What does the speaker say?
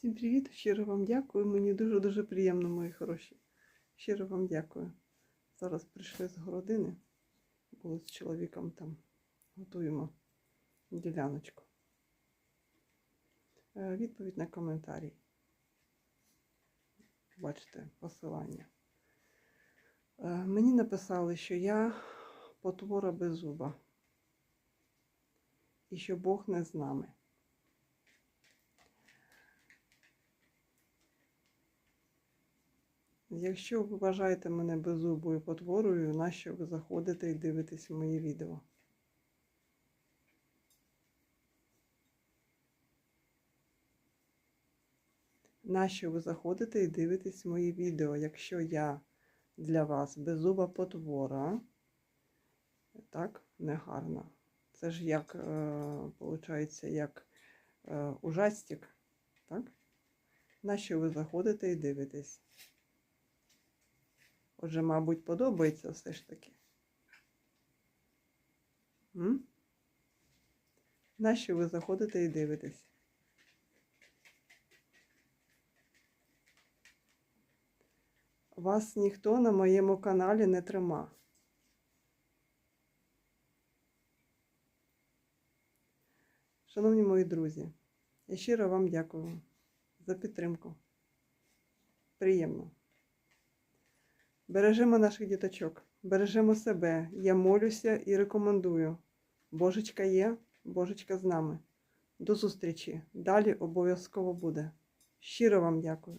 Всім привіт! Щиро вам дякую. Мені дуже-дуже приємно, мої хороші. Щиро вам дякую. Зараз прийшли з городини. Були з чоловіком там. Готуємо діляночку. Е, Відповідь на коментарі. Бачите, посилання. Е, Мені написали, що я потвора без зуба. І що Бог не з нами. Якщо ви вважаєте мене беззубою потворою, нащо ви заходите і дивитесь мої відео? Нащо ви заходите і дивитесь мої відео, якщо я для вас беззуба потвора, так, негарна. Це ж як, виходить, як е, ужастик, так? Нащо ви заходите і дивитесь? Отже, мабуть, подобається все ж таки. М? Нащо ви заходите і дивитесь? Вас ніхто на моєму каналі не трима. Шановні мої друзі, я щиро вам дякую за підтримку. Приємно. Бережемо наших діточок, бережемо себе. Я молюся і рекомендую. Божечка є, Божечка з нами. До зустрічі. Далі обов'язково буде. Щиро вам дякую.